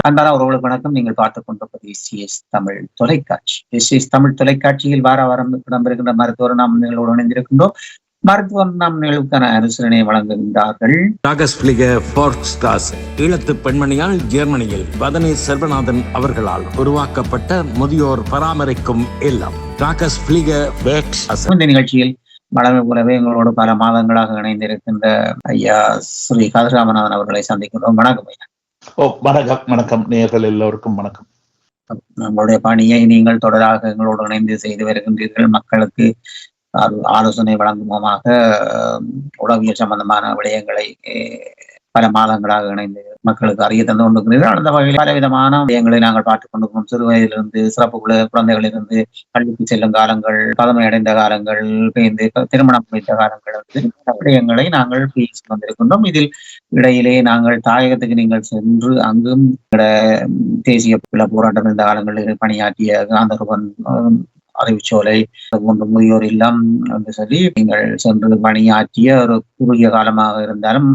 அன்பான உறவுகளுக்கு வணக்கம். நீங்கள் பார்த்துக் கொண்டிருப்பது எஸ்சிஎஸ் தமிழ் தொலைக்காட்சி. எஸ்சிஎஸ் தமிழ் தொலைக்காட்சியில் வார வாரம் இடம்பெறுகின்ற மருத்துவர் நாம் நிகழ்வோடு இணைந்திருக்கின்றோம். மருத்துவர் நாம் நிகழ்வுக்கான அனுசரணை வழங்குகின்றார்கள். ஈழத்து பெண்மணியால் ஜெர்மனியில் வதனி செல்வநாதன் அவர்களால் உருவாக்கப்பட்ட முதியோர் பராமரிக்கும் இல்லம். இந்த நிகழ்ச்சியில் வளமை போலவே எங்களோடு பல மாதங்களாக இணைந்திருக்கின்ற ஐயா ஸ்ரீ கதிராமநாதன் அவர்களை சந்திக்கின்றோம். வணக்கம் ஐயா. ஓ வணக்கம் வணக்கம். நேர்கள் எல்லோருக்கும் வணக்கம். நம்மளுடைய பணியை நீங்கள் தொடராக எங்களோடு இணைந்து செய்து வருகின்றீர்கள். மக்களுக்கு ஆலோசனை வழங்குமுகமாக உளவியல் சம்பந்தமான விடயங்களை பல மாதங்களாக இணைந்து மக்களுக்கு அறிய தந்து கொண்டிருக்கிறீர்கள். அந்த வகையில் பல விதமான விடயங்களை நாங்கள் பார்த்துக் கொண்டிருக்கிறோம். சிறு வயதிலிருந்து சிறப்பு குழந்தைகளிலிருந்து கல்விக்கு செல்லும் காலங்கள் பதமை அடைந்த காலங்கள் பேருந்து திருமணம் முடித்த காலங்கள் வந்து விடயங்களை நாங்கள் பேசி வந்திருக்கின்றோம். இதில் இடையிலே நாங்கள் தாயகத்துக்கு நீங்கள் சென்று அங்கும் தேசிய போராட்டம் இந்த காலங்களில் பணியாற்றிய காந்தருவன் அஹ், அறிவுச்சோலை போன்ற முதியோர் இல்லம் என்று சொல்லி நீங்கள் சென்று பணியாற்றிய ஒரு குறுகிய காலமாக இருந்தாலும்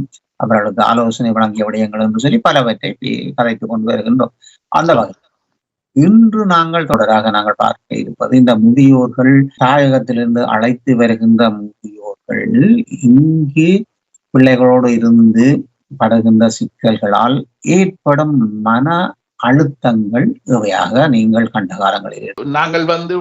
அவர்களுக்கு ஆலோசனை வழங்கிய விடயங்கள் என்று சொல்லி பலவற்றை கதைத்துக் கொண்டு வருகின்றோம். அந்த வகையில் இன்று நாங்கள் தொடராக நாங்கள் பார்க்க இருப்பது இந்த முதியோர்கள் தாயகத்திலிருந்து அழைத்து வருகின்ற முதியோர்கள் இங்கு பிள்ளைகளோடு இருந்து படுகின்ற சிக்கல்களால் ஏற்படும் மன அழுத்தங்கள் இவையாக நீங்கள் கண்ட காலங்களில் நாங்கள் வந்து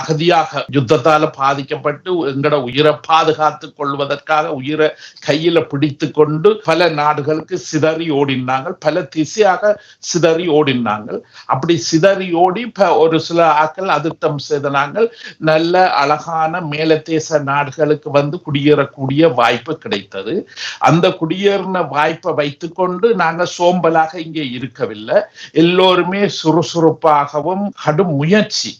அகதியாக யுத்தத்தால பாதிக்கப்பட்டு எங்கட உயிரை பாதுகாத்துக் கொள்வதற்காக உயிரை கையில பிடித்து கொண்டு பல நாடுகளுக்கு சிதறி ஓடினாங்கள் பல திசையாக சிதறி ஓடினாங்கள் அப்படி சிதறி ஓடி ஒரு சில ஆக்கள் அதிர்த்தம் செய்த நாங்கள் நல்ல அழகான மேலதேச நாடுகளுக்கு வந்து குடியேறக்கூடிய வாய்ப்பு கிடைத்தது. அந்த குடியேறின வாய்ப்பை வைத்துக்கொண்டு நாங்கள் சோம்பலாக இங்கே இருக்கவில்லை. எல்லோருமே சுறுசுறுப்பாகவும் கடும் முயற்சி.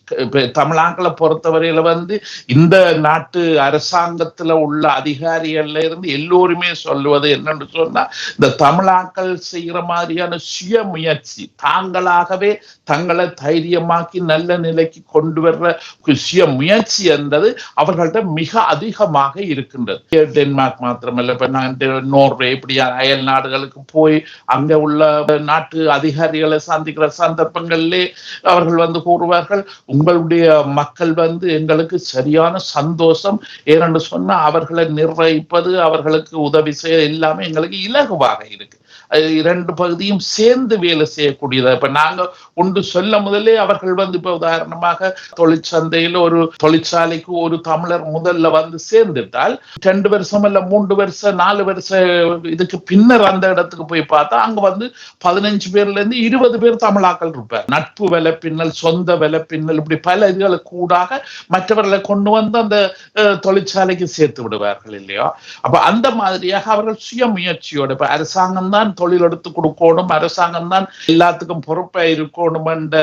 தமிழாங்களை பொறுத்தவரையில வந்து இந்த நாட்டு அரசாங்கத்துல உள்ள அதிகாரிகள்ல இருந்து எல்லோருமே சொல்லுவது என்னன்னு சொன்னா இந்த தமிழாக்கள் செய்யற மாதிரியான சுய முயற்சி தாங்களாகவே தங்களை தைரியமாக்கி நல்ல நிலைக்கு கொண்டு வர்ற சுய முயற்சி என்பது அவர்கள்ட்ட மிக அதிகமாக இருக்கின்றது. டென்மார்க் மாத்திரமல்ல இப்ப நான் நோர்வே இப்படி அயல் நாடுகளுக்கு போய் அங்க உள்ள நாட்டு அதிகாரிகளை சந்திக்கிற சந்தர்ப்பங்களிலே அவர்கள் வந்து கூறுவார்கள் உங்களுடைய மக்கள் வந்து எங்களுக்கு சரியான சந்தோஷம். ஏனென்று சொன்னா அவர்களை நிர்வகிப்பது அவர்களுக்கு உதவி செய்ய எல்லாமே எங்களுக்கு இலகுவாக இருக்கு. இரண்டு பகுதியும் சேர்ந்து வேலை செய்யக்கூடியதா? இப்ப நாங்க ஒன்று சொல்ல முதலே அவர்கள் வந்து இப்ப உதாரணமாக தொழிற்சந்தையில ஒரு தொழிற்சாலைக்கு ஒரு தமிழர் முதல்ல வந்து சேர்ந்துட்டால் ரெண்டு வருஷம் இல்ல மூன்று வருஷம் நாலு வருஷம் இதுக்கு பின்னர் அந்த இடத்துக்கு போய் பார்த்தா அங்க வந்து பதினஞ்சு பேர்ல இருந்து இருபது பேர் தமிழாக்கள் இருப்பார். நட்பு விலை பின்னல் சொந்த விலை பின்னல் இப்படி பல இதுகளை கூடாக மற்றவர்களை கொண்டு வந்து அந்த அஹ், தொழிற்சாலைக்கு சேர்த்து விடுவார்கள் இல்லையோ? அப்ப அந்த மாதிரியாக அவர்கள் சுய முயற்சியோட இப்ப அரசாங்கம் தான் தொழில் எடுத்து கொடுக்கணும் அரசாங்கம் தான் எல்லாத்துக்கும் பொறுப்பா இருக்கணும் என்ற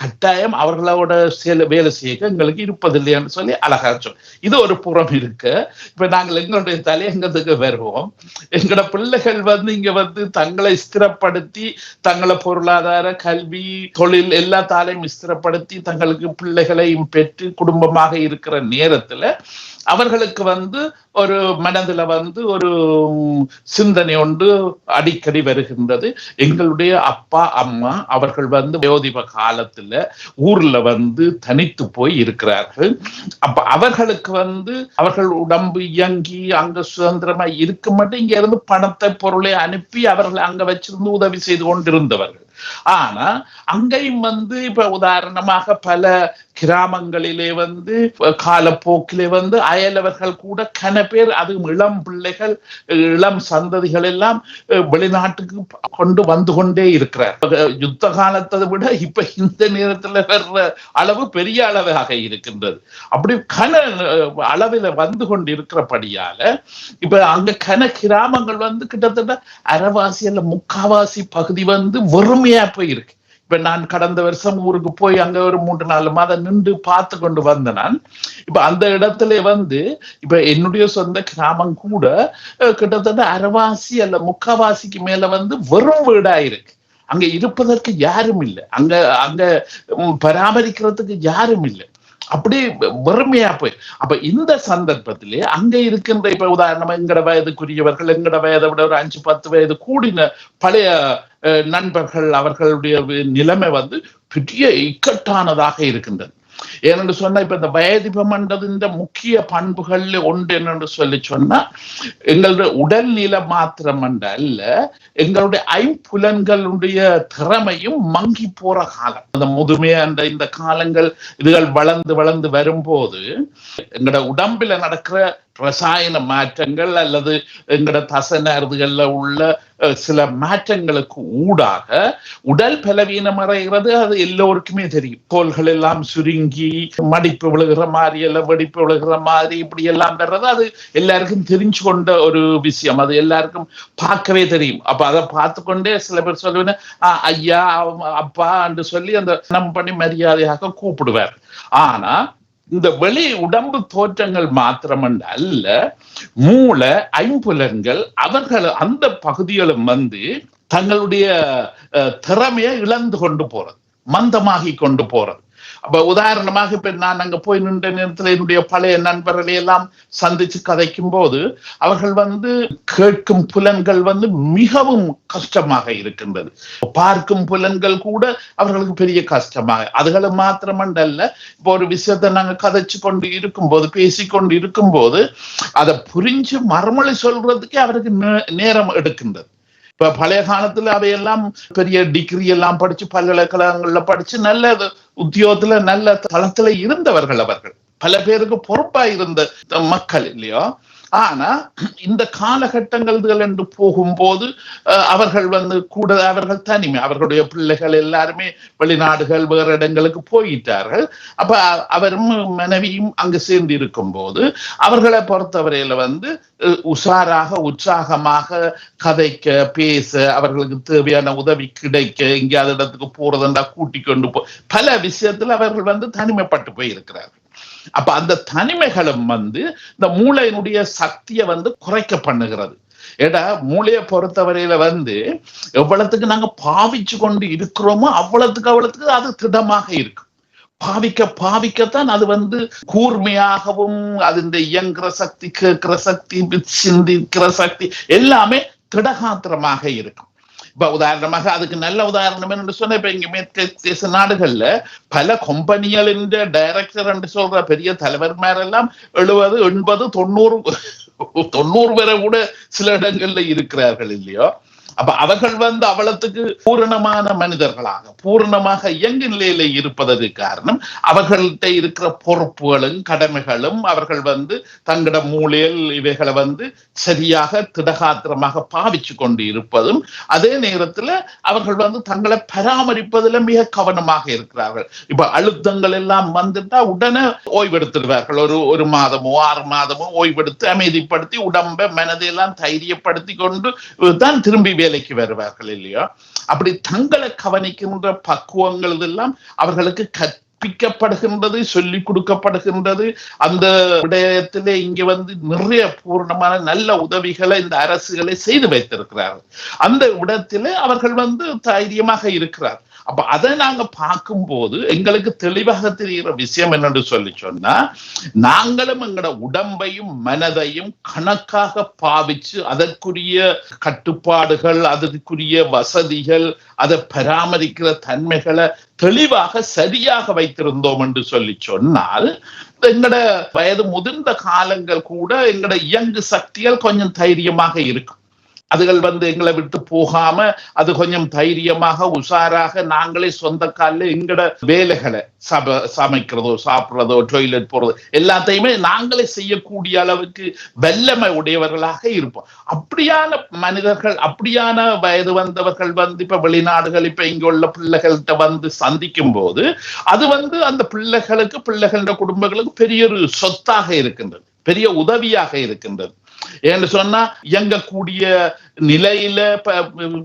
கட்டாயம் அவர்களோட சேல வேலை செய்ய எங்களுக்கு இருப்பதில்லைன்னு சொல்லி அழகா சொல் இது ஒரு புறம் இருக்கு. இப்ப நாங்கள் எங்களுடைய தலையங்கத்துக்கு வருவோம். எங்களோட பிள்ளைகள் வந்து இங்க வந்து தங்களை ஸ்திரப்படுத்தி தங்களை பொருளாதார கல்வி தொழில் எல்லா தாலையும் ஸ்திரப்படுத்தி தங்களுக்கு பிள்ளைகளையும் பெற்று குடும்பமாக இருக்கிற நேரத்துல அவர்களுக்கு வந்து ஒரு மனதுல வந்து ஒரு சிந்தனை ஒன்று அடிக்கடி வருகின்றது. எங்களுடைய அப்பா அம்மா அவர்கள் வந்து யோதிப காலத்துல ஊர்ல வந்து தனித்து போய் இருக்கிறார்கள். அப்ப அவர்களுக்கு வந்து அவர்கள் உடம்பு இயங்கி அங்க சுதந்திரமா இருக்க மட்டும் இங்க இருந்து பணத்தை பொருளை அனுப்பி அவர்கள் அங்க வச்சிருந்து உதவி செய்து கொண்டிருந்தவர்கள். ஆனா அங்கேயும் வந்து இப்ப உதாரணமாக பல கிராமங்களிலே வந்து காலப்போக்கிலே வந்து அயலவர்கள் கூட கன பேர் அது இளம் பிள்ளைகள் இளம் சந்ததிகள் எல்லாம் வெளிநாட்டுக்கு கொண்டு வந்து கொண்டே இருக்கிறார். யுத்த காலத்தை விட இப்ப இந்த நேரத்துல வர்ற அளவு பெரிய அளவாக இருக்கின்றது. அப்படி கன அளவில் வந்து கொண்டு இருக்கிறபடியால இப்ப அங்க கன கிராமங்கள் வந்து கிட்டத்தட்ட அரைவாசி அல்ல முக்காவாசி பகுதி வந்து வெறுமையா போயிருக்கு இப்ப நான் கடந்த வருஷம் ஊருக்கு போய் அங்க ஒரு மூன்று நாலு மாதம் நின்று பார்த்து கொண்டு வந்த நான் இப்ப அந்த இடத்துல வந்து இப்ப என்னுடைய சொந்த கிராமம் கூட கிட்டத்தட்ட அரைவாசி அல்ல முக்காவாசிக்கு மேல வந்து வெறும் வீடா இருக்கு. அங்க இருப்பதற்கு யாரும் இல்லை. அங்க அங்க பராமரிக்கிறதுக்கு யாரும் இல்லை. அப்படி வெறுமையா போய். அப்ப இந்த சந்தர்ப்பத்திலே அங்க இருக்கின்ற இப்ப உதாரணமா எங்கட வயதுக்குரியவர்கள் எங்கட வயதை விட ஒரு அஞ்சு பத்து வயது கூடின பழைய நண்பர்கள் அவர்களுடைய நிலைமை வந்து பெரிய இக்கட்டானதாக இருக்கின்றது. ஏனென்று சொன்னா இப்ப இந்த வயதிபம்ன்றது இந்த முக்கிய பண்புகள்ல ஒன்று என்னென்று சொல்லி சொன்னா எங்களுடைய உடல்நிலை மாத்திரம் அல்ல எங்களுடைய ஐம்புலன்களுடைய திறமையும் மங்கி போற காலம். அந்த முதுமை அந்த இந்த காலங்கள் இதுகள் வளர்ந்து வளர்ந்து வரும்போது எங்களோட உடம்புல நடக்கிற ரசாயன மாற்றங்கள் அல்லது எங்களோட தசனறுதுகள்ல உள்ள அஹ், சில மாற்றங்களுக்கு ஊடாக உடல் பலவீனம் அடைகிறது. அது எல்லோருக்குமே தெரியும். தோள்கள் எல்லாம் சுருங்கி மடிப்பு விழுகிற மாதிரி எல்லாம் வெடிப்பு விழுகிற மாதிரி இப்படி எல்லாம் வர்றது. அது எல்லாருக்கும் தெரிஞ்சு கொண்ட ஒரு விஷயம். அது எல்லாருக்கும் பார்க்கவே தெரியும். அப்ப அதை பார்த்து கொண்டே சில பேர் சொல்லுவேன் ஐயா அப்பா என்று சொல்லி அந்த நம்ம பண்ணி மரியாதையாக கூப்பிடுவார். ஆனா இந்த வெளி உடம்பு தோற்றங்கள் மாத்திரமல்ல அல்ல மூளை ஐம்புலன்கள் அவர்கள் அந்த பகுதிகளும் வந்து தங்களுடைய அஹ், திறமையை இழந்து கொண்டு போறது மந்தமாகி கொண்டு போறது. அப்ப உதாரணமாக இப்ப நான் அங்க போய் நின்ற நேரத்துல என்னுடைய பழைய நண்பர்களை எல்லாம் சந்திச்சு கதைக்கும் போது அவர்கள் வந்து கேட்கும் புலன்கள் வந்து மிகவும் கஷ்டமாக இருக்கின்றது. பார்க்கும் புலன்கள் கூட அவர்களுக்கு பெரிய கஷ்டமாக. அதுகளை மாத்திரமண்டல்ல இப்போ ஒரு விஷயத்தை நாங்க கதைச்சு கொண்டு இருக்கும்போது பேசிக்கொண்டு இருக்கும்போது அதை புரிஞ்சு மறுமொழி சொல்றதுக்கே அவருக்கு நே- நேரம் எடுக்கின்றது. இப்ப பழைய காலத்துல அதையெல்லாம் பெரிய டிகிரி எல்லாம் படிச்சு பல்கலைக்கழகங்கள்ல படிச்சு நல்ல உத்தியோகத்துல நல்ல தளத்துல இருந்தவர்கள் அவர்கள். பல பேருக்கு பொறுப்பா இருந்த மக்கள் இல்லையோ? ஆனா இந்த காலகட்டங்கள் என்று போகும்போது அஹ், அவர்கள் வந்து கூட அவர்கள் தனிமை அவர்களுடைய பிள்ளைகள் எல்லாருமே வெளிநாடுகள் வேற இடங்களுக்கு போயிட்டார்கள். அப்ப அவரும் மனைவியும் அங்கு சேர்ந்து இருக்கும் போது அவர்களை பொறுத்தவரையில வந்து உஷாராக உற்சாகமாக கதைக்க பேச அவர்களுக்கு தேவையான உதவி கிடைக்க எங்கேயாவது இடத்துக்கு போறதுண்டா கூட்டி கொண்டு போ பல விஷயத்துல அவர்கள் வந்து தனிமைப்பட்டு போயிருக்கிறார்கள். அப்ப அந்த தனிமைகளும் வந்து இந்த மூளையினுடைய சக்தியை வந்து குறைக்க பண்ணுகிறது. ஏடா மூளையை பொறுத்தவரையில வந்து எவ்வளவுக்கு நாங்க பாவிச்சு கொண்டு இருக்கிறோமோ அவ்வளவுக்கு அவ்வளவுக்கு அது திடமாக இருக்கும். பாவிக்க பாவிக்கத்தான் அது வந்து கூர்மையாகவும் அது இயங்குற சக்தி கேட்கிற சக்தி சிந்திக்கிற சக்தி எல்லாமே திடகாத்திரமாக இருக்கும். இப்ப உதாரணமாக அதுக்கு நல்ல உதாரணம் என்று சொன்ன இப்ப இங்க மேற்கத்திய நாடுகள்ல பல கம்பெனிகளின் டைரக்டர் என்று சொல்ற பெரிய தலைவர்மாரெல்லாம் எழுபது எண்பது தொண்ணூறு தொண்ணூறு வரை கூட சில இடங்கள்ல இருக்கிறார்கள் இல்லையோ. அப்ப அவர்கள் வந்து அவலத்துக்கு பூரணமான மனிதர்களாக பூரணமாக இயங்கு நிலையில இருப்பதற்கு காரணம் அவர்கள்ட்ட இருக்கிற பொறுப்புகளும் கடமைகளும் அவர்கள் வந்து தங்களோட மூலையில் இவைகளை வந்து சரியாக திடகாத்திரமாக பாவிச்சு கொண்டு இருப்பதும் அதே நேரத்துல அவர்கள் வந்து தங்களை பராமரிப்பதில் மிக கவனமாக இருக்கிறார்கள். இப்ப அழுத்தங்கள் எல்லாம் வந்துட்டா உடனே ஓய்வெடுத்துடுவார்கள். ஒரு ஒரு மாதமோ ஆறு மாதமோ ஓய்வெடுத்து அமைதிப்படுத்தி உடம்ப மனதையெல்லாம் தைரியப்படுத்தி கொண்டு தான் திரும்பி வேலைக்கு வருவார்கள் இல்லையா? அப்படி தங்களை கவனிக்கின்ற பக்குவங்கள் இதெல்லாம் அவர்களுக்கு கற்பிக்கப்படுகின்றது சொல்லிக் கொடுக்கப்படுகின்றது. அந்த விடயத்திலே இங்க வந்து நிறைய பூர்ணமான நல்ல உதவிகளை இந்த அரசுகளை செய்து வைத்திருக்கிறார்கள். அந்த இடத்திலே அவர்கள் வந்து தைரியமாக இருக்கிறார். அப்ப அதை நாங்க பார்க்கும்போது எங்களுக்கு தெளிவாக தெரிகிற விஷயம் என்னன்னு சொல்லி சொன்னா நாங்களும் எங்களோட உடம்பையும் மனதையும் கணக்காக பாவிச்சு அதற்குரிய கட்டுப்பாடுகள் அதற்குரிய வசதிகள் அதை பராமரிக்கிற தன்மைகளை தெளிவாக சரியாக வைத்திருந்தோம் என்று சொல்லி சொன்னால் எங்கட வயது முதிர்ந்த காலங்கள் கூட எங்கட இயங்கு சக்திகள் கொஞ்சம் தைரியமாக இருக்கும் அதுகள் வந்து எங்களை விட்டு போகாம அது கொஞ்சம் தைரியமாக உஷாராக நாங்களே சொந்த காலில் எங்கட வேலைகளை சப சமைக்கிறதோ சாப்பிடுறதோ டொய்லெட் போறதோ எல்லாத்தையுமே நாங்களே செய்யக்கூடிய அளவுக்கு வல்லமை உடையவர்களாக இருப்போம். அப்படியான மனிதர்கள் அப்படியான வயது வந்தவர்கள் வந்து இப்ப வெளிநாடுகள் இப்ப இங்க உள்ள பிள்ளைகள்கிட்ட வந்து சந்திக்கும் போது அது வந்து அந்த பிள்ளைகளுக்கு பிள்ளைகளோட குடும்பங்களுக்கு பெரிய ஒரு சொத்தாக இருக்கின்றது பெரிய உதவியாக இருக்கின்றது. ஏன்னு சொன்னா இயங்கக்கூடிய நிலையில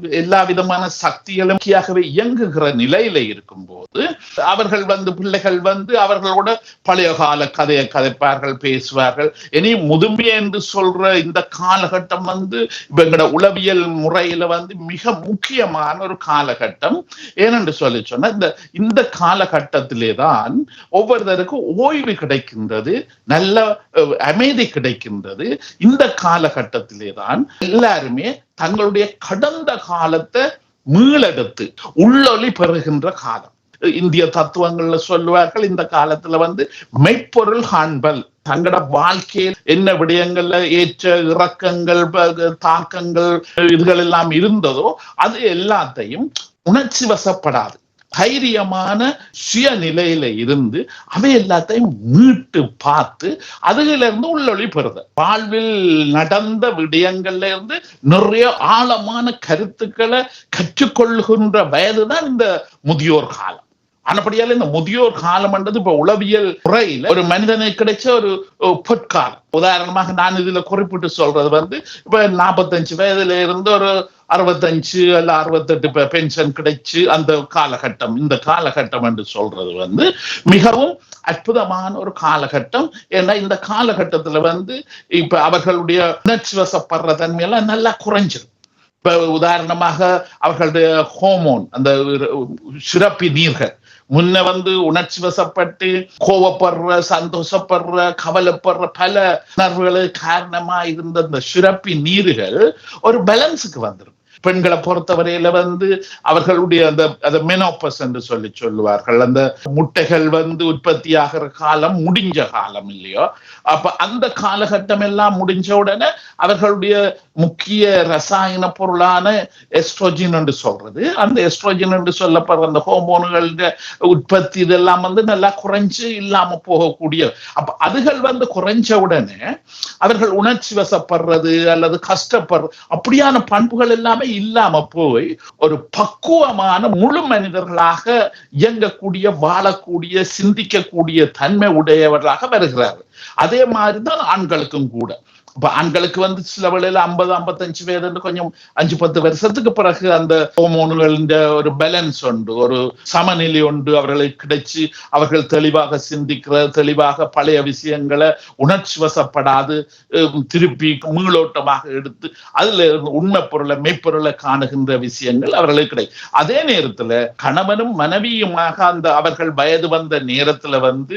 எல்லா விதமான சக்திகளும் இயங்குகிற நிலையில இருக்கும்போது அவர்கள் வந்து பிள்ளைகள் வந்து அவர்களோட பழைய கால கதையை கதைப்பார்கள் பேசுவார்கள். இனி முதுமை என்று சொல்ற இந்த காலகட்டம் வந்து இப்ப எங்களோட உளவியல் முறையில வந்து மிக முக்கியமான ஒரு காலகட்டம். ஏனென்று சொல்லி சொன்னா இந்த இந்த காலகட்டத்திலே தான் ஒவ்வொருத்தருக்கும் ஓய்வு கிடைக்கின்றது நல்ல அமைதி கிடைக்கின்றது. இந்த காலகட்டத்திலே தான் எல்லாருமே தங்களுடைய கடந்த காலத்தை மீளெடுத்து உள்ளொலி பெறுகின்ற காலம். இந்திய தத்துவங்கள்ல சொல்லுவார்கள் இந்த காலத்துல வந்து மெய்ப்பொருள் காண்பல். தங்களோட வாழ்க்கையில் என்ன விடயங்கள்ல ஏற்ற இறக்கங்கள் தாக்கங்கள் இதுகள் எல்லாம் இருந்ததோ அது எல்லாத்தையும் உணர்ச்சி வசப்படாது. தைரியமான சுயநிலையில இருந்து அவை எல்லாத்தையும் மீட்டு பார்த்து அதுல இருந்து உள்ளொளி பெறுது வாழ்வில் நடந்த விடயங்கள்ல இருந்து நிறைய ஆழமான கருத்துக்களை கற்றுக்கொள்கின்ற வயதுதான் இந்த முதியோர் காலம். ஆனப்படியால இந்த முதியோர் காலம் என்றது இப்ப உளவியல் முறையில ஒரு மனிதனுக்கு கிடைச்ச ஒரு பொற்காலம். உதாரணமாக நான் இதுல குறிப்பிட்டு சொல்றது வந்து இப்ப நாற்பத்தஞ்சு வயதுல இருந்து ஒரு அறுபத்தஞ்சு அல்ல அறுபத்தெட்டு பென்ஷன் கிடைச்சு அந்த காலகட்டம். இந்த காலகட்டம் என்று சொல்றது வந்து மிகவும் அற்புதமான ஒரு காலகட்டம். ஏன்னா இந்த காலகட்டத்துல வந்து இப்ப அவர்களுடைய உணர்ச்சி வசப்படுற தன்மையெல்லாம் நல்லா குறைஞ்சிரும். இப்ப உதாரணமாக அவர்களுடைய ஹோமோன் அந்த சுரப்பி நீர்கள். முன்ன வந்து உணர்ச்சி வசப்பட்டு கோவப்படுற சந்தோஷப்படுற கவலைப்படுற பல உணர்வுகளுக்கு காரணமா இருந்த அந்த சுரப்பி நீர்கள் ஒரு பேலன்ஸுக்கு வந்துடும் பெண்களை பொறுத்தவரையில வந்து அவர்களுடைய அந்த அந்த மெனோபஸ் என்று சொல்லி சொல்லுவார்கள். அந்த முட்டைகள் வந்து உற்பத்தி ஆகிற காலம் முடிஞ்ச காலம் இல்லையோ? அப்ப அந்த காலகட்டம் எல்லாம் முடிஞ்ச உடனே அவர்களுடைய முக்கிய ரசாயன பொருளான எஸ்ட்ரோஜின் என்று சொல்றது. அந்த எஸ்ட்ரோஜின் என்று சொல்லப்படுற அந்த ஹோமோன்களுடைய உற்பத்தி இதெல்லாம் வந்து நல்லா குறைஞ்சு இல்லாம போகக்கூடிய அப்ப அதுகள் வந்து குறைஞ்ச உடனே அவர்கள் உணர்ச்சி வசப்படுறது அல்லது கஷ்டப்படுறது அப்படியான பண்புகள் எல்லாமே இல்லாம போய் ஒரு பக்குவமான முழு மனிதர்களாக இயங்கக்கூடிய வாழக்கூடிய சிந்திக்கக்கூடிய தன்மை உடையவர்களாக வருகிறார்கள். அதே மாதிரிதான் ஆண்களுக்கும் கூட. இப்ப ஆண்களுக்கு வந்து சில வேளையில ஐம்பது ஐம்பத்தஞ்சு வயது கொஞ்சம் அஞ்சு பத்து வருஷத்துக்கு பிறகு அந்த ஹோமோன்களின் ஒரு பேலன்ஸ் உண்டு. ஒரு சமநிலை உண்டு. அவர்களுக்கு கிடைச்சு அவர்கள் தெளிவாக சிந்திக்கிற தெளிவாக பழைய விஷயங்களை உணர்ச்சி வசப்படாது திருப்பி மீளோட்டமாக எடுத்து அதுல இருந்து உண்மை பொருளை மெய்ப்பொருளை காணுகின்ற விஷயங்கள் அவர்களுக்கு கிடைக்கும் அதே நேரத்துல கணவனும் மனைவியுமாக அந்த அவர்கள் வயது வந்த நேரத்துல வந்து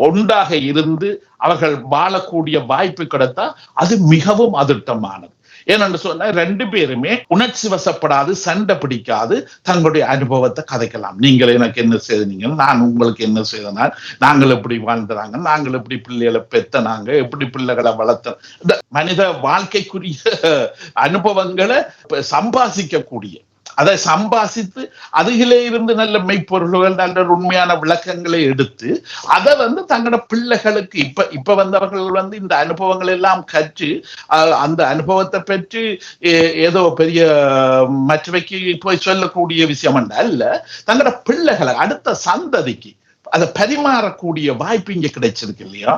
ஒன்றாக இருந்து அவர்கள் வாழக்கூடிய வாய்ப்பு கிடைத்தா அது மிகவும் அதிர்ஷ்டமானது ஏனென்று சொன்னா ரெண்டு பேருமே உணர்ச்சி வசப்படாது சண்டை பிடிக்காது தங்களுடைய அனுபவத்தை கதைக்கலாம். நீங்கள் எனக்கு என்ன செய்தீங்க? நான் உங்களுக்கு என்ன செய்தனால்? நாங்கள் எப்படி வாழ்ந்துறாங்க நாங்கள் எப்படி பிள்ளைகளை பெத்தனாங்க? எப்படி பிள்ளைகளை வளர்த்த இந்த மனித வாழ்க்கைக்குரிய அனுபவங்களை சம்பாதிக்கக்கூடிய அதை சம்பாசித்து அதிலே இருந்து நல்ல மெய்ப்பொருள்கள் நல்ல உண்மையான விளக்கங்களை எடுத்து அதை வந்து தங்களோட பிள்ளைகளுக்கு இப்ப இப்ப வந்தவர்கள் வந்து இந்த அனுபவங்கள் எல்லாம் கற்று அந்த அனுபவத்தை பெற்று ஏதோ பெரிய மற்றவைக்கு போய் சொல்லக்கூடிய விஷயம் அல்ல. தங்களோட பிள்ளைகளை அடுத்த சந்ததிக்கு அதை பரிமாறக்கூடிய வாய்ப்பு இங்க கிடைச்சிருக்கு இல்லையா?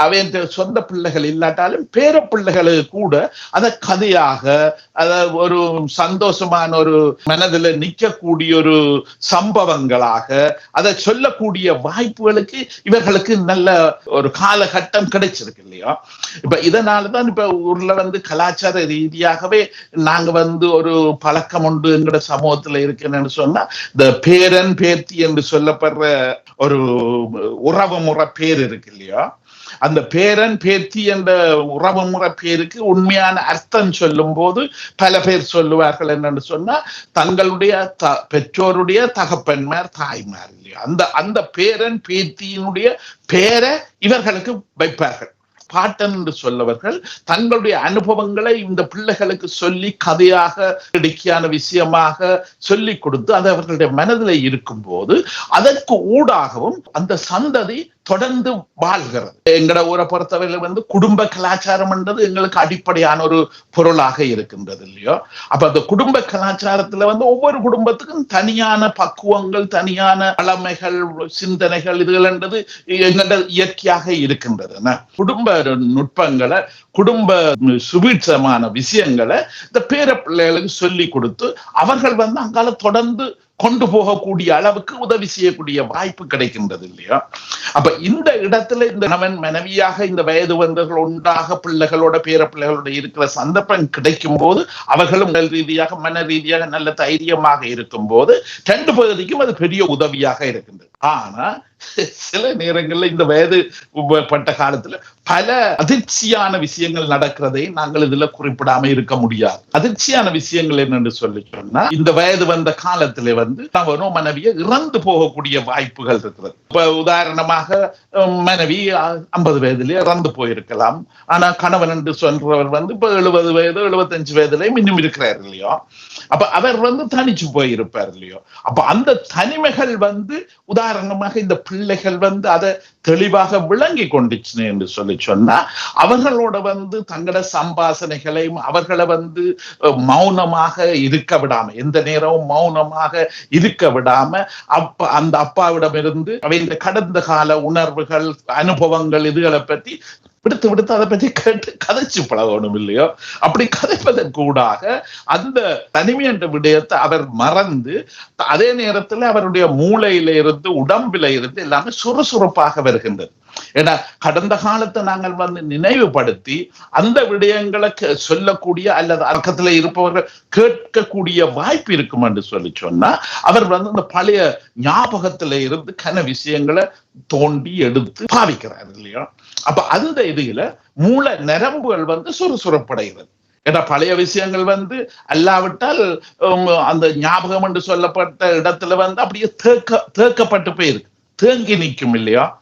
அவன் சொந்த பிள்ளைகள் இல்லாட்டாலும் பேர பிள்ளைகளுக்கு கூட அதை கதையாக அத ஒரு சந்தோஷமான ஒரு மனதுல நிக்கக்கூடிய ஒரு சம்பவங்களாக அதை சொல்லக்கூடிய வாய்ப்புகளுக்கு இவர்களுக்கு நல்ல ஒரு காலகட்டம் கிடைச்சிருக்கு இல்லையா? இப்ப இதனாலதான் இப்ப ஊர்ல வந்து கலாச்சார ரீதியாகவே நாங்க வந்து ஒரு பழக்கம் உண்டு எங்கட சமூகத்துல இருக்குன்னு சொன்னா இந்த பேரன் பேத்தி என்று சொல்லப்படுற ஒரு உறவு முறை பேர் இருக்கு இல்லையா? அந்த பேரன் பேத்தி என்ற உறவு முறை பேருக்கு உண்மையான அர்த்தம் சொல்லும் போது பல பேர் சொல்லுவார்கள் என்னன்னு சொன்னா தங்களுடைய த பெற்றோருடைய தகப்பன்மார் தாய்மார் இல்லையா? அந்த அந்த பேரன் பேத்தியினுடைய பேரை இவர்களுக்கு வைப்பார்கள். பாட்டன் என்று சொல்லவர்கள் தங்களுடைய அனுபவங்களை இந்த பிள்ளைகளுக்கு சொல்லி கதையாக இடுக்கியான விஷயமாக சொல்லி கொடுத்து அது அவர்களுடைய மனதில் இருக்கும்போது அதற்கு ஊடாகவும் அந்த சந்ததி தொடர்ந்து வாழ்கிறது எங்கட ஊரை பொறுத்தவரையில வந்து குடும்ப கலாச்சாரம் என்றது எங்களுக்கு அடிப்படையான ஒரு பொருளாக இருக்கின்றது இல்லையோ அப்ப அந்த குடும்ப கலாச்சாரத்துல வந்து ஒவ்வொரு குடும்பத்துக்கும் தனியான பக்குவங்கள் தனியான வளமைகள் சிந்தனைகள் இதுகள் என்றது இயற்கையாக இருக்கின்றது என்ன? குடும்ப நுட்பங்களை குடும்ப சுபீட்சமான விஷயங்களை இந்த பேர பிள்ளைகளுக்கு சொல்லி கொடுத்து அவர்கள் வந்து அங்கால தொடர்ந்து கொண்டு போகக்கூடிய அளவுக்கு உதவி செய்யக்கூடிய வாய்ப்பு கிடைக்கின்றது இல்லையா? அப்ப இந்த இடத்துல இந்த கணவன் மனைவியாக இந்த வயது வந்தவர்கள் ஒன்றாக பிள்ளைகளோட பேர பிள்ளைகளோட இருக்கிற சந்தர்ப்பம் கிடைக்கும் போது அவர்களும் உடல் ரீதியாக மன ரீதியாக நல்ல தைரியமாக இருக்கும் போது ரெண்டு பகுதிக்கும் அது பெரிய உதவியாக இருக்கின்றது. ஆனா சில நேரங்கள்ல இந்த வயது பட்ட காலத்துல பல அதிர்ச்சியான விஷயங்கள் நடக்கிறதை நாங்கள் இதுல குறிப்பிடாம இருக்க முடியாது. அதிர்ச்சியான விஷயங்கள் என்னன்னு சொல்லி சொன்னா இந்த வயது வந்த காலத்துல வந்து தவறோ மனைவியை இறந்து போகக்கூடிய வாய்ப்புகள் இருக்கிறது. இப்ப உதாரணமாக மனைவி ஐம்பது வயதிலே இறந்து போயிருக்கலாம். ஆனா கணவன் என்று சொல்றவர் வந்து இப்ப எழுபது வயது எழுபத்தஞ்சு வயதுலயும் இன்னும் இருக்கிறார் இல்லையோ. அப்ப அவர் வந்து தனிச்சு போயிருப்பார் இல்லையோ. அப்ப அந்த தனிமைகள் வந்து உதாரணமாக இந்த பிள்ளைகள் வந்து அதை தெளிவாக விளங்கி கொண்டுச்சு என்று சொல்லி சொன்னா அவர்களோட வந்து தங்களோட சம்பாசனைகளையும் அவர்களை வந்து மௌனமாக இருக்க விடாம எந்த நேரமும் மௌனமாக இருக்க விடாம அப்பா அந்த அப்பாவிடம் இருந்து அவைஇந்த கடந்த கால உணர்வுகள் அனுபவங்கள் இதுகளை பற்றி விடுத்து விடுத்து அதை பற்றி கேட்டு கதைச்சு பழகணும் இல்லையோ? அப்படி கதைப்பதன் கூடாக அந்த தனிமை என்ற விடயத்தை அவர் மறந்து அதே நேரத்தில் அவருடைய மூளையில இருந்து உடம்பில இருந்து எல்லாமே சுறுசுறுப்பாக வருகின்றது. ஏன்னா கடந்த காலத்தை நாங்கள் வந்து நினைவுபடுத்தி அந்த விடயங்களை சொல்லக்கூடிய அல்லது பக்கத்துல இருப்பவர்கள் கேட்கக்கூடிய வாய்ப்பு இருக்கும் என்று சொல்லி சொன்னா அவர் வந்து அந்த பழைய ஞாபகத்துல இருந்து கன விஷயங்களை தோண்டி எடுத்து பாவிக்கிறார் இல்லையா? அப்ப அந்த இதுல மூல நரம்புகள் வந்து சுறுசுறுப்படைகிறது. ஏன்னா பழைய விஷயங்கள் வந்து அல்லாவிட்டால் உம், அந்த ஞாபகம் என்று சொல்லப்பட்ட இடத்துல வந்து அப்படியே தேக்க தேக்கப்பட்டு போயிருக்கு. தேங்கி நிற்கும் இல்லையா?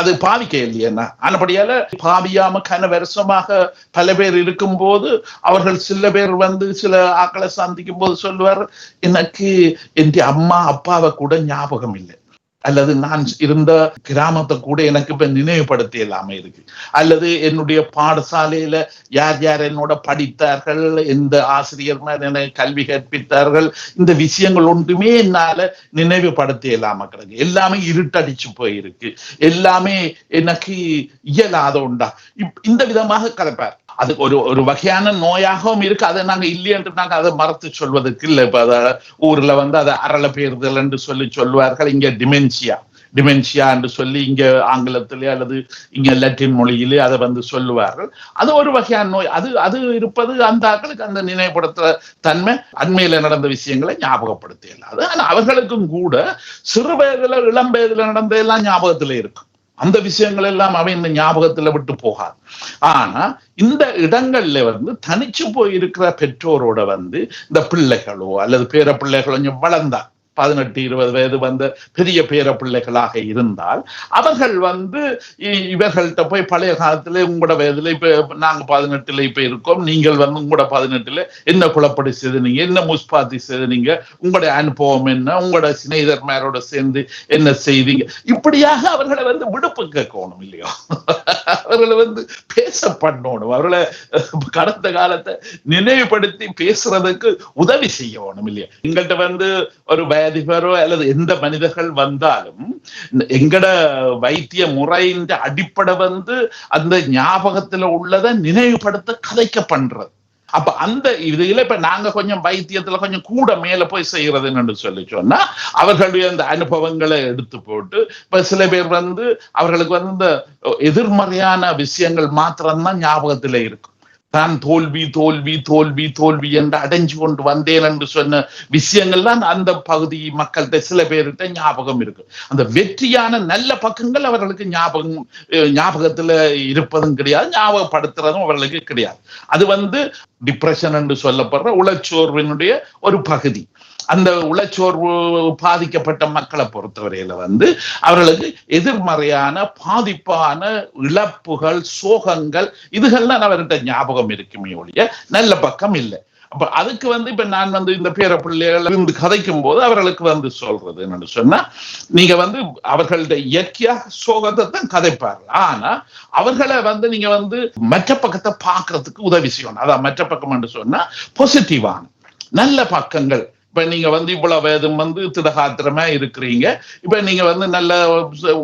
அது பாவிக்க இல்லையா ஆனபடியால பாவியாம கன வருஷமாக பல பேர் இருக்கும்போது அவர்கள் சில பேர் வந்து சில ஆக்களை சந்திக்கும் போது சொல்லுவார் எனக்கு என் அம்மா அப்பாவை கூட ஞாபகம் இல்லை அல்லது நான் இருந்த கிராமத்தை கூட எனக்கு இப்ப நினைவுபடுத்தி இல்லாம இருக்கு. அல்லது என்னுடைய பாடசாலையில யார் யார் என்னோட படித்தார்கள் எந்த ஆசிரியர் என்னை கல்வி கற்பித்தார்கள் இந்த விஷயங்கள் ஒன்றுமே என்னால நினைவுபடுத்தி இல்லாம கிடக்கு. எல்லாமே இருட்டடிச்சு போயிருக்கு. எல்லாமே எனக்கு இயலாத உண்டா இப்- இந்த விதமாக கலப்பார். அது ஒரு ஒரு வகையான நோயாகவும் இருக்கு. அதை நாங்க இல்லை என்று நாங்க அதை மறத்து சொல்வதற்கு இல்லை. இப்ப அத ஊர்ல வந்து அதை அரள பேறுதல் என்று சொல்லி சொல்வார்கள் இங்க டிமென்சியா டிமென்ஷியா என்று சொல்லி இங்க ஆங்கிலத்திலே அல்லது இங்க லட்டின் மொழியிலே அதை வந்து சொல்லுவார்கள். அது ஒரு வகையான நோய். அது அது இருப்பது அந்த ஆக்களுக்கு அந்த நினைவுபடுத்துற தன்மை. அண்மையில நடந்த விஷயங்களை ஞாபகப்படுத்த இல்லாது ஆனா அவர்களுக்கும் கூட சிறு வயதுல இளம் வயதுல நடந்ததெல்லாம் ஞாபகத்துல இருக்கும் அந்த விஷயங்கள் எல்லாம் அவன் இந்த ஞாபகத்துல விட்டு போகாது. ஆனா இந்த இடங்கள்ல வந்து தனிச்சு போயிருக்கிற பெற்றோரோட வந்து இந்த பிள்ளைகளோ அல்லது பேர பிள்ளைகளோ கொஞ்சம் வளர்ந்தா பதினெட்டு இருபது வயது வந்த பெரிய பேர பிள்ளைகளாக இருந்தால் அவர்கள் வந்து இ- இவர்கள்ட்ட போய் பழைய காலத்துல உங்களோட வயதுல இப்ப நாங்க பதினெட்டுல இப்ப இருக்கோம் நீங்கள் வந்து உங்களோட பதினெட்டுல என்ன குழப்படி செய்தீங்க என்ன முஸ்பாத்தி செய்துனீங்க உங்களுடைய அனுபவம் என்ன உங்களோட சிநேகிதர்மாரோட சேர்ந்து என்ன செய்தீங்க? இப்படியாக அவர்களை வந்து விடுப்பு கேட்கணும் இல்லையோ? அவர்களை வந்து பேச பண்ணணும் அவர்களை கடந்த காலத்தை நினைவுபடுத்தி பேசுறதுக்கு உதவி செய்யணும் இல்லையா? எங்கள்கிட்ட வந்து ஒரு அதிபரோ அல்லது எந்த மனிதர்கள் வந்தாலும் எங்கட வைத்திய முறையின் அடிப்படை வந்து அந்த ஞாபகத்துல உள்ளதை நினைவுபடுத்த கதைக்க பண்றது அப்ப அந்த இதுல இப்ப நாங்க கொஞ்சம் வைத்தியத்துல கொஞ்சம் கூட மேல போய் செய்யறதுன்னு சொல்லி சொன்னா அவர்களுடைய அந்த அனுபவங்களை எடுத்து போட்டு இப்ப சில பேர் வந்து அவர்களுக்கு வந்து இந்த எதிர்மறையான விஷயங்கள் மாத்திரம்தான் ஞாபகத்துல இருக்கும். தான் தோல்வி தோல்வி தோல்வி தோல்வி என்று அடைஞ்சு கொண்டு வந்தேன் என்று சொன்ன விஷயங்கள் தான் அந்த பகுதி மக்கள்கிட்ட சில பேர்கிட்ட ஞாபகம் இருக்கு. அந்த வெற்றியான நல்ல பக்கங்கள் அவர்களுக்கு ஞாபகம் அஹ் ஞாபகத்துல இருப்பதும் கிடையாது ஞாபகப்படுத்துறதும் அவர்களுக்கு கிடையாது. அது வந்து டிப்ரெஷன் என்று சொல்லப்படுற உளச்சோர்வினுடைய ஒரு பகுதி. அந்த உளச்சோர்வு பாதிக்கப்பட்ட மக்களை பொறுத்தவரையில வந்து அவர்களுக்கு எதிர்மறையான பாதிப்பான இழப்புகள் சோகங்கள் இதுகள்லாம் அவர்கிட்ட ஞாபகம் இருக்குமே ஒழிய நல்ல பக்கம் இல்லை. அப்ப அதுக்கு வந்து இப்ப நான் வந்து இந்த பேர பிள்ளைகள் இருந்து கதைக்கும் போது அவர்களுக்கு வந்து சொல்றது என்னன்னு சொன்னா நீங்க வந்து அவர்கள்ட்ட இயற்கையாக சோகத்தை தான் கதைப்பார்கள். ஆனா அவர்களை வந்து நீங்க வந்து மற்ற பக்கத்தை பாக்குறதுக்கு உதவி செய்யணும். அதான் மற்ற பக்கம் என்று சொன்னா பாசிட்டிவான நல்ல பக்கங்கள் இப்ப நீங்க வந்து இவ்வளவு வேதம் வந்து திடகாத்திரமா இருக்கிறீங்க. இப்ப நீங்க வந்து நல்ல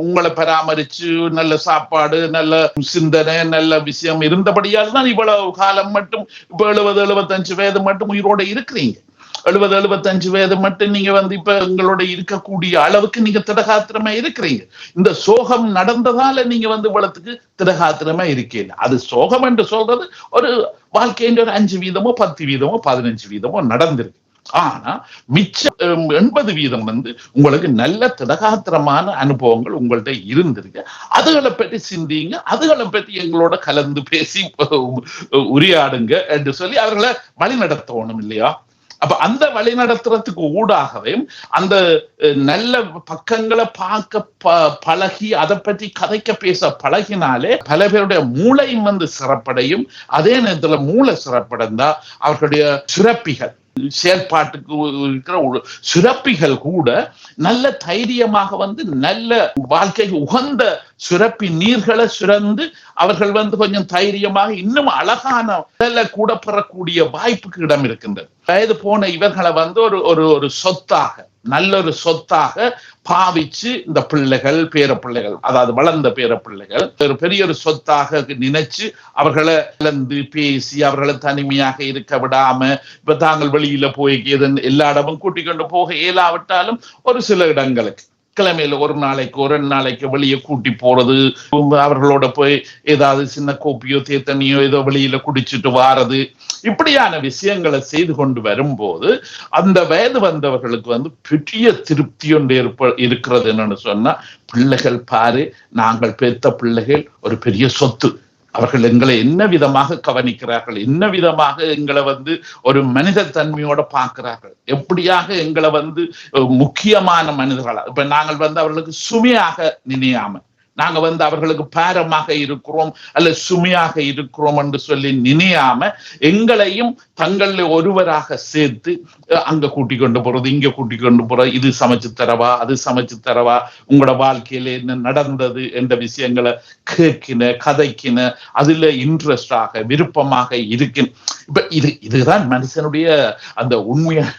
உங்களை பராமரிச்சு நல்ல சாப்பாடு நல்ல சிந்தனை நல்ல விஷயம் இருந்தபடியால் தான் இவ்வளவு காலம் மட்டும் இப்ப எழுபது எழுபத்தஞ்சு வயது மட்டும் உயிரோட இருக்கிறீங்க. எழுபது எழுபத்தஞ்சு வயது மட்டும் நீங்க வந்து இப்ப உங்களோட இருக்கக்கூடிய அளவுக்கு நீங்க திடகாத்திரமா இருக்கிறீங்க. இந்த சோகம் நடந்ததால நீங்க வந்து இவ்வளத்துக்கு திடகாத்திரமா இருக்கீங்க. அது சோகம் என்று சொல்றது ஒரு வாழ்க்கையின் ஒரு அஞ்சு வீதமோ பத்து வீதமோ பதினஞ்சு வீதமோ நடந்திருக்கு. ஆனா மிச்சம் எண்பது வீதம் வந்து உங்களுக்கு நல்ல திடகாத்திரமான அனுபவங்கள் உங்கள்ட்ட இருந்திருக்கு. அதுகளை பற்றி சிந்திங்க அதுகளை பற்றி எங்களோட கலந்து பேசி உரையாடுங்க என்று சொல்லி அவர்களை வழி நடத்தணும் இல்லையா? அப்ப அந்த வழி நடத்துறதுக்கு ஊடாகவே அந்த நல்ல பக்கங்களை பார்க்க ப- பழகி அதை பற்றி கதைக்க பேச பழகினாலே பல பேருடைய மூளையும் வந்து சிறப்படையும். அதே நேரத்துல மூளை சிறப்படைந்தா அவர்களுடைய சுரப்பிகள் செயற்பாட்டுக்கு இருக்கிற சுரப்பிகள் கூட நல்ல தைரியமாக வந்து நல்ல வாழ்க்கைக்கு உகந்த சுரப்பி நீர்களை சுரந்து அவர்கள் வந்து கொஞ்சம் தைரியமாக இன்னும் அழகான கூட பெறக்கூடிய வாய்ப்புக்கு இடம் இருக்கின்றது. வயது போன இவர்களை வந்து ஒரு ஒரு ஒரு சொத்தாக நல்ல ஒரு சொத்தாக பாவிச்சு இந்த பிள்ளைகள் பேர பிள்ளைகள் அதாவது வளர்ந்த பேர பிள்ளைகள் ஒரு பெரிய ஒரு சொத்தாக நினைச்சு அவர்களை இழந்து பேசி அவர்களை தனிமையாக இருக்க விடாம இப்ப தாங்கள் வெளியில போய் எல்லா இடமும் கூட்டிக் கொண்டு போக இயலாவிட்டாலும் ஒரு சில இடங்களுக்கு கிழமையில ஒரு நாளைக்கு ஒரு ரெண்டு நாளைக்கு வெளியே கூட்டி போறது. அவர்களோட போய் ஏதாவது சின்ன கோப்பியோ தேத்தனியோ ஏதோ வெளியில குடிச்சிட்டு வாரது. இப்படியான விஷயங்களை செய்து கொண்டு வரும்போது அந்த வயது வந்தவர்களுக்கு வந்து பெரிய திருப்தி ஒன்று ஏற்ப இருக்கிறது என்னன்னு சொன்னா பிள்ளைகள் பாரு நாங்கள் பெத்த பிள்ளைகள் ஒரு பெரிய சொத்து. அவர்கள் எங்களை என்ன விதமாக கவனிக்கிறார்கள்? என்ன விதமாக எங்களை வந்து ஒரு மனித தன்மையோட பார்க்கிறார்கள்? எப்படியாக எங்களை வந்து முக்கியமான மனிதர்களா? இப்ப நாங்கள் வந்து அவர்களுக்கு சுமையாக நினையாம நாங்க வந்து அவர்களுக்கு பாரமாக இருக்கிறோம் அல்ல சுமையாக இருக்கிறோம் என்று சொல்லி நினையாம எங்களையும் தங்களில் ஒருவராக சேர்த்து அங்க கூட்டி கொண்டு போறது இங்க கூட்டி கொண்டு போறது இது சமைச்சு தரவா அது சமைச்சு தரவா உங்களோட வாழ்க்கையில என்ன நடந்தது என்ற விஷயங்களை கேட்கின கதைக்கின அதுல இன்ட்ரெஸ்டாக விருப்பமாக இருக்கின். இப்ப இது இதுதான் மனுஷனுடைய அந்த உண்மையான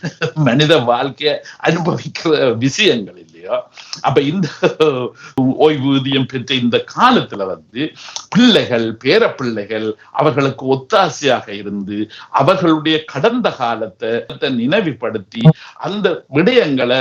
மனித வாழ்க்கைய அனுபவிக்கிற விஷயங்கள் இல்லையா? அப்ப இந்த ஓய்வூதியம் பெற்ற இந்த காலத்துல வந்து பிள்ளைகள் பேர பிள்ளைகள் அவர்களுக்கு ஒத்தாசையாக இருந்து அவர்களுடைய கடந்த காலத்தை நினைவுபடுத்தி அந்த விடயங்களை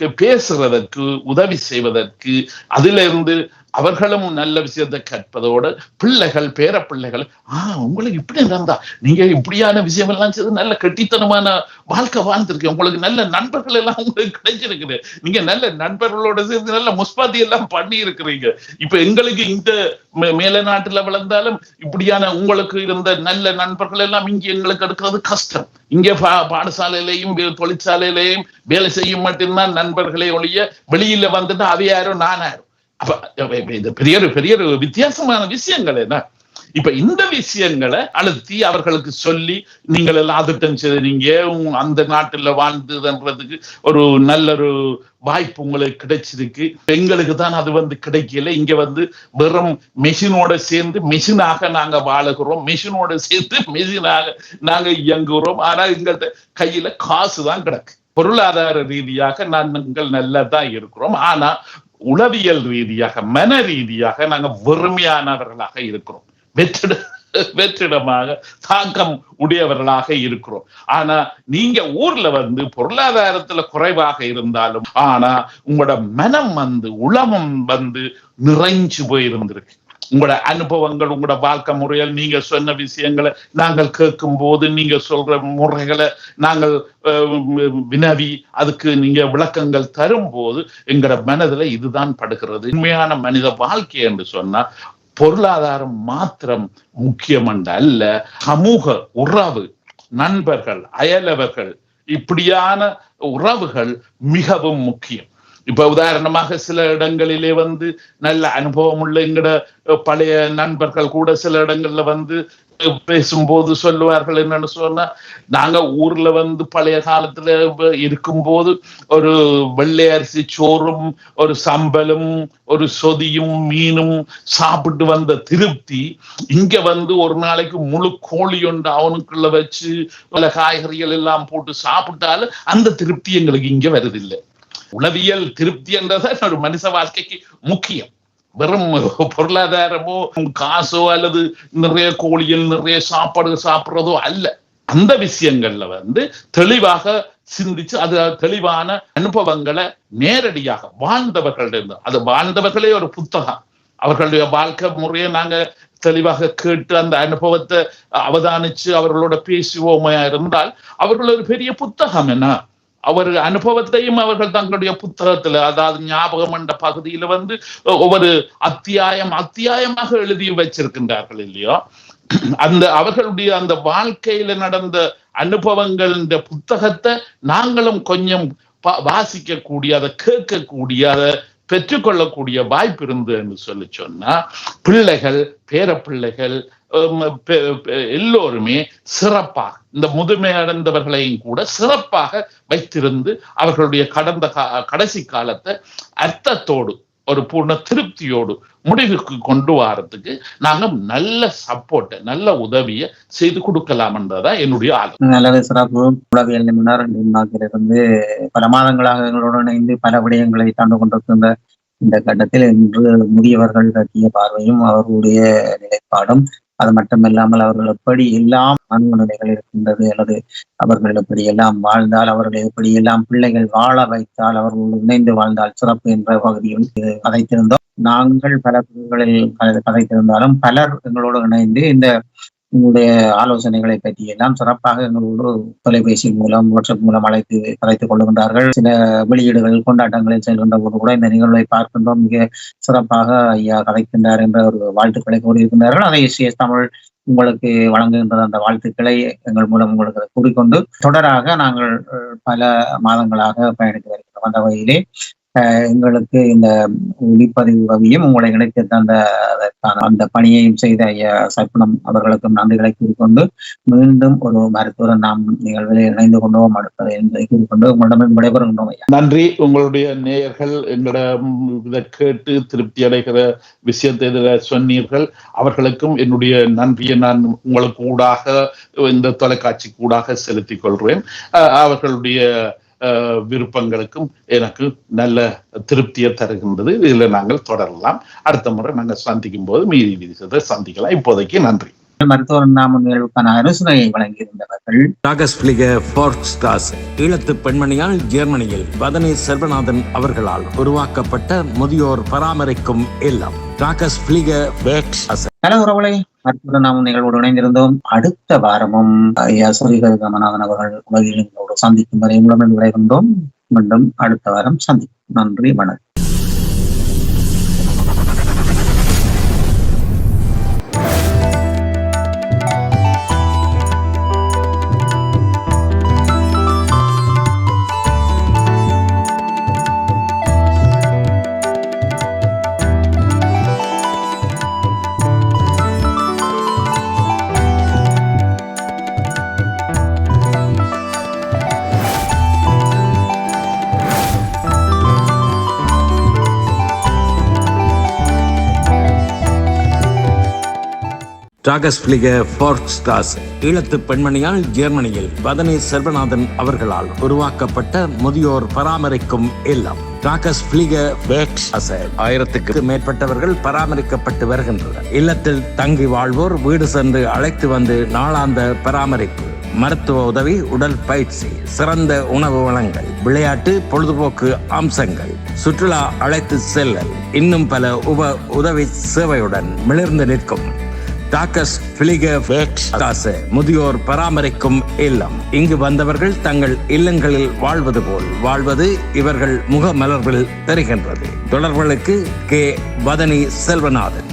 பேசுறதற்கு உதவி செய்வதற்கு அதிலிருந்து அவர்களும் நல்ல விஷயத்தை கற்பதோடு பிள்ளைகள் பேர பிள்ளைகள் ஆஹ் உங்களுக்கு இப்படி நடந்தா நீங்க இப்படியான விஷயம் எல்லாம் செய்து நல்ல கெட்டித்தனமான வாழ்க்கை வாழ்ந்திருக்கீங்க. உங்களுக்கு நல்ல நண்பர்கள் எல்லாம் உங்களுக்கு கிடைச்சிருக்குது. நீங்க நல்ல நண்பர்களோட சேர்ந்து நல்ல முஸ்பாத்தி எல்லாம் பண்ணி இருக்கிறீங்க இப்ப எங்களுக்கு இந்த மே- மேல நாட்டுல வளர்ந்தாலும் இப்படியான உங்களுக்கு இருந்த நல்ல நண்பர்கள் எல்லாம் இங்க எங்களுக்கு எடுக்கிறது கஷ்டம். இங்க பா- பாடசாலையிலையும் தொழிற்சாலையிலையும் வேலை செய்யும் மட்டும்தான் நண்பர்களே ஒழிய வெளியில வந்துட்டு அது யாரும் நான் யாரும் அப்ப இது பெரிய ஒரு பெரிய ஒரு வித்தியாசமான விஷயங்கள் என்ன இப்ப இந்த விஷயங்களை அழுத்தி அவர்களுக்கு சொல்லி நீங்கள் எல்லாம் அதிட்டம் செய்தீங்க அந்த நாட்டுல வாழ்ந்ததுன்றதுக்கு ஒரு நல்ல ஒரு வாய்ப்பு உங்களுக்கு கிடைச்சிருக்கு. எங்களுக்கு தான் அது வந்து கிடைக்கல. இங்க வந்து வெறும் மெஷினோட சேர்ந்து மெஷினாக நாங்க வாழுகிறோம். மெஷினோட சேர்த்து மெஷினாக நாங்க இயங்குகிறோம். ஆனா எங்கள்ட்ட கையில காசு தான் கிடக்கு. பொருளாதார ரீதியாக நாங்கள் நல்லதா இருக்கிறோம். ஆனா உளவியல் ரீதியாக மன ரீதியாக நாங்க வெறுமையானவர்களாக இருக்கிறோம். வெற்றிட வெற்றிடமாக தாக்கம் உடையவர்களாக இருக்கிறோம். ஆனா நீங்க ஊர்ல வந்து பொருளாதாரத்துல குறைவாக இருந்தாலும் ஆனா உங்களோட மனம் வந்து உளமும் வந்து நிறைஞ்சு போயிருந்திருக்கு. உங்களோட அனுபவங்கள் உங்களோட வாழ்க்கை முறைகள் நீங்க சொன்ன விஷயங்களை நாங்கள் கேட்கும் போது நீங்க சொல்ற முறைகளை நாங்கள் வினவி அதுக்கு நீங்க விளக்கங்கள் தரும்போது எங்களோட மனதுல இதுதான் படுகிறது. உண்மையான மனித வாழ்க்கை என்று சொன்னா பொருளாதாரம் மாத்திரம் முக்கியமன்ற அல்ல சமூக உறவு நண்பர்கள் அயலவர்கள் இப்படியான உறவுகள் மிகவும் முக்கியம். இப்ப உதாரணமாக சில இடங்களிலே வந்து நல்ல அனுபவம் உள்ள எங்கட பழைய நண்பர்கள் கூட சில இடங்கள்ல வந்து பேசும்போது சொல்லுவார்கள் என்னன்னு சொன்னா நாங்க ஊர்ல வந்து பழைய காலத்துல இருக்கும்போது ஒரு வெள்ளை அரிசி சோறும் ஒரு சம்பலும் ஒரு சொதியும் மீனும் சாப்பிட்டு வந்த திருப்தி இங்க வந்து ஒரு நாளைக்கு முழு கோழி ஒன்று அவனுக்குள்ள வச்சு பல காய்கறிகள் எல்லாம் போட்டு சாப்பிட்டாலும் அந்த திருப்தி எங்களுக்கு இங்க வருதில்லை. உளவியல் திருப்தி என்றதான் ஒரு மனுஷ வாழ்க்கைக்கு முக்கியம். வெறும் பொருளாதாரமோ காசோ அல்லது நிறைய கோழியில் நிறைய சாப்பாடு சாப்பிடுறதோ அல்ல. அந்த விஷயங்கள்ல வந்து தெளிவாக சிந்திச்சு அது தெளிவான அனுபவங்களை நேரடியாக வாழ்ந்தவர்கள் அது வாழ்ந்தவர்களே ஒரு புத்தகம். அவர்களுடைய வாழ்க்கை முறையை நாங்க தெளிவாக கேட்டு அந்த அனுபவத்தை அவதானிச்சு அவர்களோட பேசுவோமையா இருந்தால் அவர்கள் ஒரு பெரிய புத்தகம் என்ன? அவர் அனுபவத்தையும் அவர்கள் தங்களுடைய புத்தகத்துல அதாவது ஞாபகம் என்ற பகுதியில வந்து ஒவ்வொரு அத்தியாயம் அத்தியாயமாக எழுதி வச்சிருக்கின்றார்கள் இல்லையோ? அந்த அவர்களுடைய அந்த வாழ்க்கையில நடந்த அனுபவங்கள் இந்த புத்தகத்தை நாங்களும் கொஞ்சம் வாசிக்கக்கூடிய அதை கேட்கக்கூடிய அதை பெற்றுக்கொள்ளக்கூடிய வாய்ப்பு இருந்ததுன்னு என்று சொல்லி சொன்னா பிள்ளைகள் பேர பிள்ளைகள் எல்லோருமே சிறப்பாக இந்த முதுமை அடைந்தவர்களையும் கூட சிறப்பாக வைத்திருந்து அவர்களுடைய கடந்த கா- கடைசி காலத்தை அர்த்தத்தோடு ஒரு பூர்ண திருப்தியோடு முடிவுக்கு கொண்டு வாரத்துக்கு நாங்க நல்ல சப்போர்ட்டை நல்ல உதவியை செய்து கொடுக்கலாம்ன்றதான் என்னுடைய ஆலோசனை நல்லது சிறப்பு. உளவியல் நிபுணர் இருந்து பல மாதங்களாக எங்களோடு இணைந்து பல விடயங்களை தாண்டு கொண்டிருக்கின்ற இந்த கட்டத்தில் இன்று முதியவர்கள் கட்டிய பார்வையும் அவர்களுடைய நிலைப்பாடும் அது மட்டுமில்லாமல் அவர்கள் எப்படி எல்லாம் அன்பு நிலைகள் இருக்கின்றது அல்லது அவர்கள் எப்படி எல்லாம் வாழ்ந்தால் அவர்கள் எப்படி எல்லாம் பிள்ளைகள் வாழ வைத்தால் அவர்கள் இணைந்து வாழ்ந்தால் சிறப்பு என்ற பகுதியில் கதைத்திருந்தோம். நாங்கள் பல பகுதிகளில் கதை- கதைத்திருந்தாலும் பலர் எங்களோடு இணைந்து இந்த உங்களுடைய ஆலோசனைகளை பற்றி எல்லாம் சிறப்பாக எங்களோடு தொலைபேசி மூலம் வாட்ஸ்அப் மூலம் அழைத்து கதைத்துக் கொள்கின்றார்கள். சில வெளியீடுகள் கொண்டாட்டங்களில் செல்கின்ற போது கூட இந்த நிகழ்வை பார்க்கின்றோம். மிக சிறப்பாக ஐயா கலைக்கின்றார் என்ற ஒரு வாழ்த்துக்களை கூறியிருக்கின்றார்கள். அதை எஸ் தமிழ் உங்களுக்கு வழங்குகின்ற அந்த வாழ்த்துக்களை எங்கள் மூலம் உங்களுக்கு கூறிக்கொண்டு தொடராக நாங்கள் பல மாதங்களாக பயணித்து வருகிறோம். அந்த வகையிலே எங்களுக்கு இந்த ஒளிப்பதிவு வகையும் உங்களை இணைத்து தந்த அதற்கான அந்த பணியையும் செய்த ஐயா சர்ப்பணம் அவர்களுக்கும் நன்றிகளை கூறிக்கொண்டு மீண்டும் ஒரு மருத்துவர் நாம் நிகழ்வில் இணைந்து கொண்டோம் அடுத்தது என்பதை கூறிக்கொண்டு உங்களிடம் விடைபெறுகின்றோம் ஐயா. நன்றி. உங்களுடைய நேயர்கள் எங்களிடம் இதை கேட்டு திருப்தி அடைகிற விஷயத்தை இதுல சொன்னீர்கள். அவர்களுக்கும் என்னுடைய நன்றியை நான் உங்களுக்கு ஊடாக இந்த தொலைக்காட்சி கூடாக செலுத்திக் கொள்கிறேன். அஹ், அவர்களுடைய விருப்பங்களுக்கும் எனக்கு நல்ல திருப்தியை தருகின்றது. இதுல நாங்கள் தொடரலாம். அடுத்த முறை நாங்கள் சந்திக்கும் போது மீதி விதிசத்தை சந்திக்கலாம். இப்போதைக்கு நன்றி. மருத்துவர் நாம நிகழ்வுக்கான அனுசனையை வழங்கியிருந்தவர்கள் ஈழத்து பெண்மணியால் ஜெர்மனியில் வதனி செல்வநாதன் அவர்களால் உருவாக்கப்பட்ட முதியோர் பராமரிக்கும் இல்லம். டாகஸ் பிளிக வேக்ஸ் நல்ல உறவுகளை அற்புத நாம நிகழ்வோடு இணைந்திருந்தோம். அடுத்த வாரமும் ஐயா சுரிகர் கமநாதன் அவர்கள் உலகில் சந்திக்கும் வரை உங்களுடன் விடைகொண்டோம் மீண்டும் அடுத்த வாரம் சந்திக்கும் நன்றி வணக்கம். டாகஸ் பிளிக ஈழத்து பெண்மணியால் ஜெர்மனியில் பதனி செல்வநாதன் அவர்களால் உருவாக்கப்பட்ட முதியோர் பராமரிக்கும் இல்லம். டாகஸ் பிளிக ஆயிரத்துக்கு மேற்பட்டவர்கள் பராமரிக்கப்பட்டு வருகின்றனர். இல்லத்தில் தங்கி வாழ்வோர் வீடு சென்று அழைத்து வந்து நாளாந்த பராமரிப்பு மருத்துவ உதவி உடல் பயிற்சி சிறந்த உணவு வளங்கள் விளையாட்டு பொழுதுபோக்கு அம்சங்கள் சுற்றுலா அழைத்து செல்லல் இன்னும் பல உப உதவி சேவையுடன் மிளிர்ந்து நிற்கும். டாக்கஸ் பிளிக முதியோர் பராமரிக்கும் இல்லம். இங்கு வந்தவர்கள் தங்கள் இல்லங்களில் வாழ்வது போல். வாழ்வது இவர்கள் முகமலர்வில் தெரிகின்றது. தொடர்புகளுக்கு கே. வதனி செல்வநாதன்.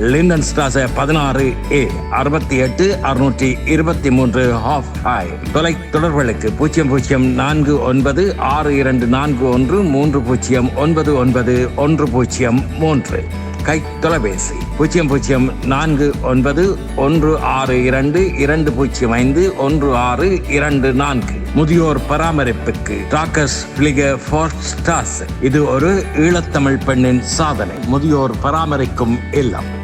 லிண்டன் ஸ்டாச பதினாறு ஏ. அறுபத்தி எட்டு அறுநூற்றி இருபத்தி மூன்று ஹாஃப் ஹாய் தொலை தொடர்புகளுக்கு பூஜ்ஜியம் பூஜ்ஜியம் நான்கு ஒன்பது ஆறு இரண்டு நான்கு ஒன்று மூன்று பூஜ்ஜியம் ஒன்பது ஒன்பது ஒன்று பூஜ்ஜியம் மூன்று. கை தொலைபேசி. பூஜ்ஜியம் பூஜ்ஜியம் நான்கு ஒன்பது ஒன்று ஆறு இரண்டு இரண்டு பூஜ்ஜியம் ஐந்து ஒன்று ஆறு இரண்டு நான்கு. முதியோர் பராமரிப்புக்கு டாக்கஸ் பிளிக இது ஒரு ஈழத்தமிழ் பெண்ணின் சாதனை. முதியோர் பராமரிக்கும் இல்லம்.